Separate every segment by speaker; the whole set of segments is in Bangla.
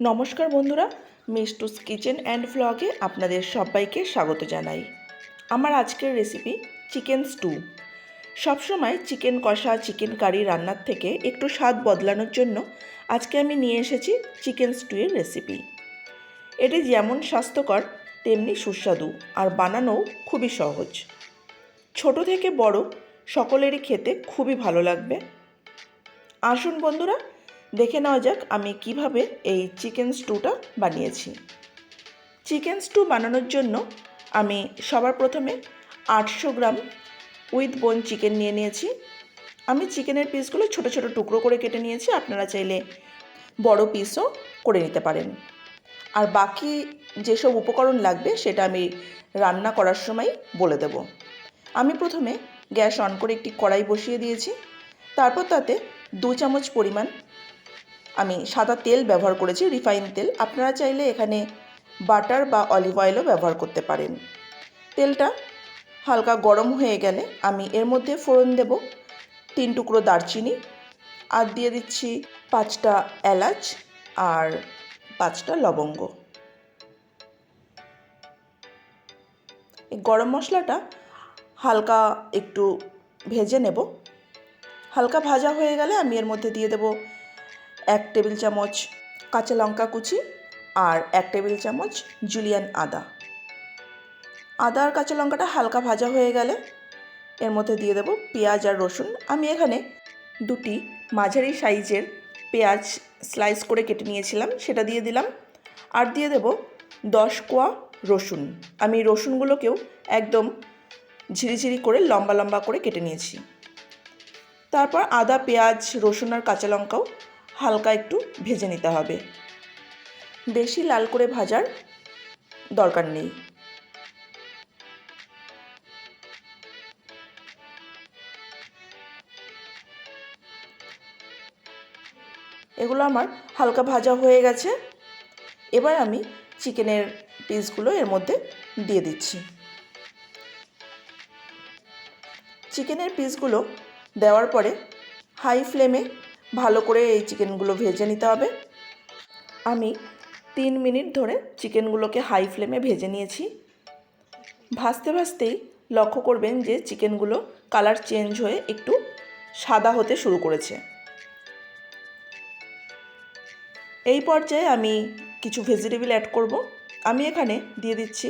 Speaker 1: নমস্কার বন্ধুরা, মিষ্টুস কিচেন অ্যান্ড ভ্লগে আপনাদের সবাইকে স্বাগত জানাই। আমার আজকের রেসিপি চিকেন স্টু সবসময় চিকেন কষা, চিকেন কারি রান্নার থেকে একটু স্বাদ বদলানোর জন্য আজকে আমি নিয়ে এসেছি চিকেন স্টুয়ের রেসিপি এটি যেমন স্বাস্থ্যকর, তেমনি সুস্বাদু আর বানানোও খুবই সহজ। ছোট থেকে বড় সকলেরই খেতে খুবই ভালো লাগবে। আসুন বন্ধুরা দেখে নেওয়া যাক আমি কীভাবে এই চিকেন স্টুটা বানিয়েছি। চিকেন স্টু বানানোর জন্য আমি সবার প্রথমে আটশো গ্রাম উইথ বোন চিকেন নিয়ে নিয়েছি। আমি চিকেনের পিসগুলো ছোট ছোট টুকরো করে কেটে নিয়েছি, আপনারা চাইলে বড় পিসও করে নিতে পারেন। আর বাকি যেসব উপকরণ লাগবে সেটা আমি রান্না করার সময় বলে দেব। আমি প্রথমে গ্যাস অন করে একটি কড়াই বসিয়ে দিয়েছি। তারপর তাতে দু চামচ পরিমাণ আমি সাদা তেল ব্যবহার করেছি রিফাইন তেল। আপনারা চাইলে এখানে বাটার বা অলিভ অয়েলও ব্যবহার করতে পারেন। তেলটা হালকা গরম হয়ে গেলে আমি এর মধ্যে ফোড়ন দেব, তিন টুকরো দারচিনি, আর দিয়ে দিচ্ছি পাঁচটা এলাচ আর পাঁচটা লবঙ্গ। গরম মশলাটা হালকা একটু ভেজে নেব। হালকা ভাজা হয়ে গেলে আমি এর মধ্যে দিয়ে দেব এক টেবিল চামচ কাঁচা লঙ্কা কুচি আর এক টেবিল চামচ জুলিয়ান আদা। আদা আর কাঁচা লঙ্কাটা হালকা ভাজা হয়ে গেলে এর মধ্যে দিয়ে দেব পেঁয়াজ আর রসুন। আমি এখানে দুটি মাঝারি সাইজের পেঁয়াজ স্লাইস করে কেটে নিয়েছিলাম, সেটা দিয়ে দিলাম। আর দিয়ে দেব দশ কোয়া রসুন। আমি রসুনগুলোকেও একদম ঝিরিঝিরি করে লম্বা লম্বা করে কেটে নিয়েছি। তারপর আদা, পেঁয়াজ, রসুন আর কাঁচা লঙ্কাও হালকা একটু ভেজে নিতে হবে। বেশি লাল করে ভাজার দরকার নেই। এগুলো আমার হালকা ভাজা হয়ে গেছে। এবার আমি চিকেনের পিসগুলো এর মধ্যে দিয়ে দিচ্ছি। চিকেনের পিসগুলো দেওয়ার পরে হাই ফ্লেমে ভালো করে এই চিকেনগুলো ভেজে নিতে হবে। আমি তিন মিনিট ধরে চিকেনগুলোকে হাই ফ্লেমে ভেজে নিয়েছি। ভাজতে ভাজতেই লক্ষ্য করবেন যে চিকেনগুলো কালার চেঞ্জ হয়ে একটু সাদা হতে শুরু করেছে। এই পর্যায়ে আমি কিছু ভেজিটেবিল অ্যাড করব। আমি এখানে দিয়ে দিচ্ছি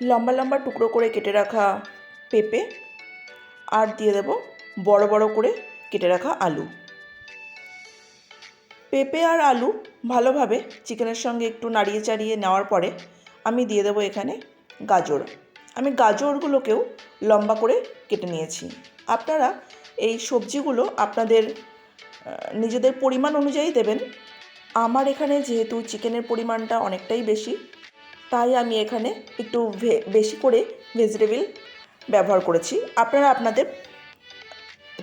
Speaker 1: লম্বা লম্বা টুকরো করে কেটে রাখা পেঁপে আর দিয়ে দেব বড় বড় করে কেটে রাখা আলু। পেঁপে আর আলু ভালোভাবে চিকেনের সঙ্গে একটু নাড়িয়ে চাড়িয়ে নেওয়ার পরে আমি দিয়ে দেবো এখানে গাজর। আমি গাজরগুলোকেও লম্বা করে কেটে নিয়েছি। আপনারা এই সবজিগুলো আপনাদের নিজেদের পরিমাণ অনুযায়ী দেবেন। আমার এখানে যেহেতু চিকেনের পরিমাণটা অনেকটাই বেশি, তাই আমি এখানে একটু বেশি করে ভেজিটেবিল ব্যবহার করেছি। আপনারা আপনাদের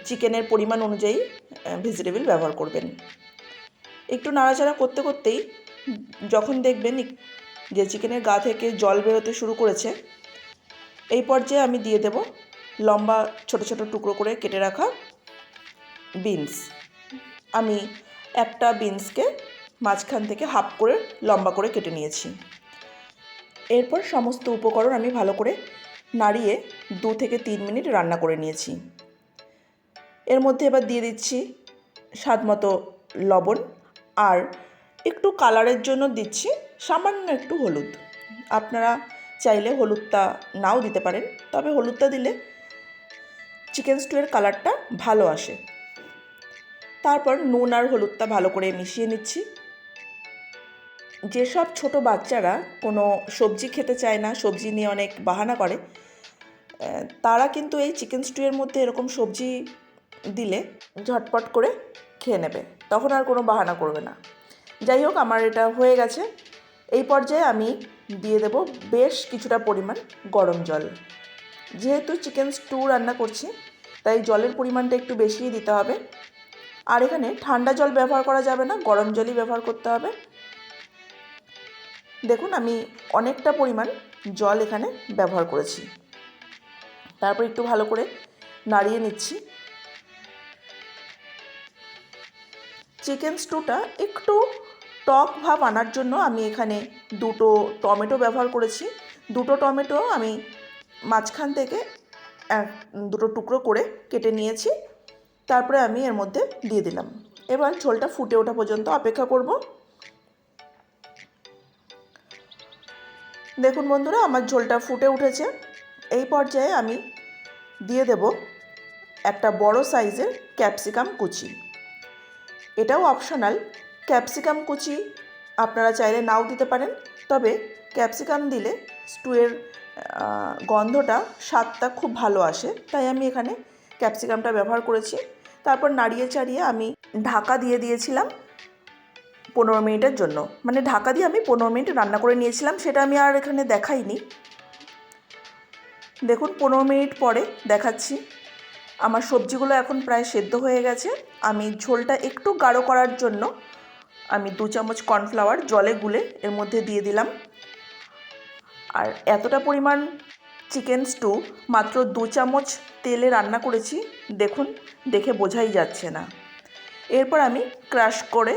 Speaker 1: চিকেনের পরিমাণ অনুযায়ী ভেজিটেবিল ব্যবহার করবেন। একটু নাড়াচাড়া করতে করতেই যখন দেখবেন যে চিকেনের গা থেকে জল বেরোতে শুরু করেছে, এই পর্যায়ে আমি দিয়ে দেব লম্বা ছোট ছোট টুকরো করে কেটে রাখা বিনস। আমি একটা বিনসকে মাঝখান থেকে হাফ করে লম্বা করে কেটে নিয়েছি। এরপর সমস্ত উপকরণ আমি ভালো করে নাড়িয়ে দু থেকে তিন মিনিট রান্না করে নিয়েছি। এর মধ্যে এবার দিয়ে দিচ্ছি স্বাদ মতো লবণ আর একটু কালারের জন্য দিচ্ছি সামান্য একটু হলুদ। আপনারা চাইলে হলুদটা নাও দিতে পারেন, তবে হলুদটা দিলে চিকেন স্টুয়ের কালারটা ভালো আসে। তারপর নুন আর হলুদটা ভালো করে মিশিয়ে নিচ্ছি। যেসব ছোট বাচ্চারা কোনো সবজি খেতে চায় না, সবজি নিয়ে অনেক বাহানা করে তারা কিন্তু এই চিকেন স্টুয়ের মধ্যে এরকম সবজি দিলে ঝটপট করে খেয়ে নেবে, তখন আর কোনো বাহানা করবে না। যাই হোক, আমার এটা হয়ে গেছে। এই পর্যায়ে আমি দিয়ে দেব বেশ কিছুটা পরিমাণ গরম জল। যেহেতু চিকেন স্টু রান্না করছি, তাই জলের পরিমাণটা একটু বেশিই দিতে হবে। আর এখানে ঠান্ডা জল ব্যবহার করা যাবে না, গরম জলই ব্যবহার করতে হবে। দেখুন, আমি অনেকটা পরিমাণ জল এখানে ব্যবহার করেছি। তারপর একটু ভালো করে নাড়িয়ে নিচ্ছি। চিকেন স্টুটা একটু টক ভাব আনার জন্য আমি এখানে দুটো টমেটো ব্যবহার করেছি। দুটো টমেটো আমি মাঝখান থেকে দুটো টুকরো করে কেটে নিয়েছি। তারপরে আমি এর মধ্যে দিয়ে দিলাম। এবার ঝোলটা ফুটে ওঠা পর্যন্ত অপেক্ষা করব। দেখুন বন্ধুরা, আমার ঝোলটা ফুটে উঠেছে। এই পর্যায়ে আমি দিয়ে দেব একটা বড় সাইজের ক্যাপসিকাম কুচি। এটাও অপশনাল ক্যাপসিকাম কুচি আপনারা চাইলে নাও দিতে পারেন। তবে ক্যাপসিকাম দিলে স্টুয়ের গন্ধটা স্বাদটা খুব ভালো আসে। তাই আমি এখানে ক্যাপসিকামটা ব্যবহার করেছি। তারপর নাড়িয়ে চাড়িয়ে আমি ঢাকা দিয়ে দিয়েছিলাম পনেরো মিনিটের জন্য। মানে ঢাকা দিয়ে আমি পনেরো মিনিট রান্না করে নিয়েছিলাম, সেটা আমি আর এখানে দেখাইনি। দেখুন, পনেরো মিনিট পরে দেখাচ্ছি। আমার সবজিগুলো এখন প্রায় সেদ্ধ হয়ে গেছে। আমি ঝোলটা একটু গাঢ় করার জন্য আমি দু চামচ কর্নফ্লাওয়ার জলে গুলে এর মধ্যে দিয়ে দিলাম। আর এতটা পরিমাণ চিকেন স্টু মাত্র দু চামচ তেলে রান্না করেছি, দেখুন, দেখে বোঝাই যাচ্ছে না। এরপর আমি ক্রাশ করে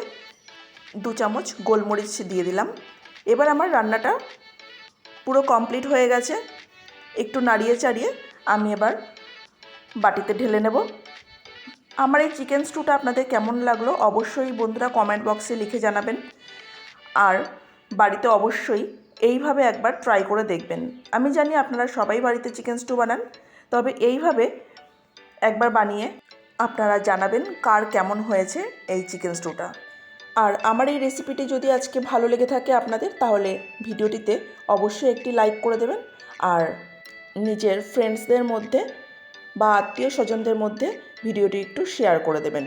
Speaker 1: দু চামচ গোলমরিচ দিয়ে দিলাম। এবার আমার রান্নাটা পুরো কমপ্লিট হয়ে গেছে। একটু নাড়িয়ে চাড়িয়ে আমি এবার বাটিতে ঢেলে নেব। আমার এই চিকেন স্টুটা আপনাদের কেমন লাগল অবশ্যই বন্ধুরা কমেন্ট বক্সে লিখে জানাবেন। আর বাড়িতে অবশ্যই এইভাবে একবার ট্রাই করে দেখবেন। আমি জানি আপনারা সবাই বাড়িতে চিকেন স্টু বানান, তবে এইভাবে একবার বানিয়ে আপনারা জানাবেন কার কেমন হয়েছে এই চিকেন স্টুটা। আর আমার এই রেসিপিটি যদি আজকে ভালো লেগে থাকে আপনাদের, তাহলে ভিডিওটিতে অবশ্যই একটি লাইক করে দেবেন। আর নিজের ফ্রেন্ডসদের মধ্যে বা আত্মীয় স্বজনদের মধ্যে ভিডিওটি একটু শেয়ার করে দেবেন।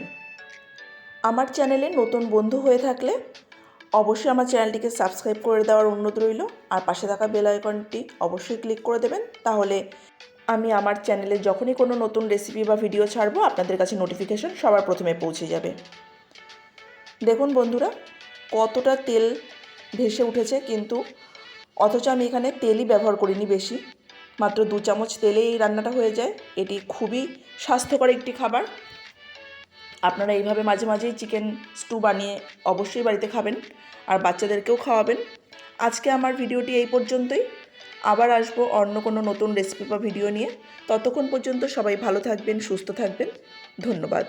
Speaker 1: আমার চ্যানেলে নতুন বন্ধু হয়ে থাকলে অবশ্যই আমার চ্যানেলটিকে সাবস্ক্রাইব করে দেওয়ার অনুরোধ রইল আর পাশে থাকা বেল আইকনটি অবশ্যই ক্লিক করে দেবেন। তাহলে আমি আমার চ্যানেলে যখনই কোনো নতুন রেসিপি বা ভিডিও ছাড়বো, আপনাদের কাছে নোটিফিকেশন সবার প্রথমে পৌঁছে যাবে। দেখুন বন্ধুরা, কতটা তেল ভেসে উঠেছে কিন্তু অথচ আমি এখানে তেলই ব্যবহার করিনি বেশি। মাত্র দু চামচ তেলে এই রান্নাটা হয়ে যায়। এটি খুবই স্বাস্থ্যকর একটি খাবার। আপনারা এইভাবে মাঝে মাঝেই চিকেন স্টু বানিয়ে অবশ্যই বাড়িতে খাবেন আর বাচ্চাদেরকেও খাওয়াবেন। আজকে আমার ভিডিওটি এই পর্যন্তই। আবার আসব অন্য কোনো নতুন রেসিপি বা ভিডিও নিয়ে। ততক্ষণ পর্যন্ত সবাই ভালো থাকবেন, সুস্থ থাকবেন। ধন্যবাদ।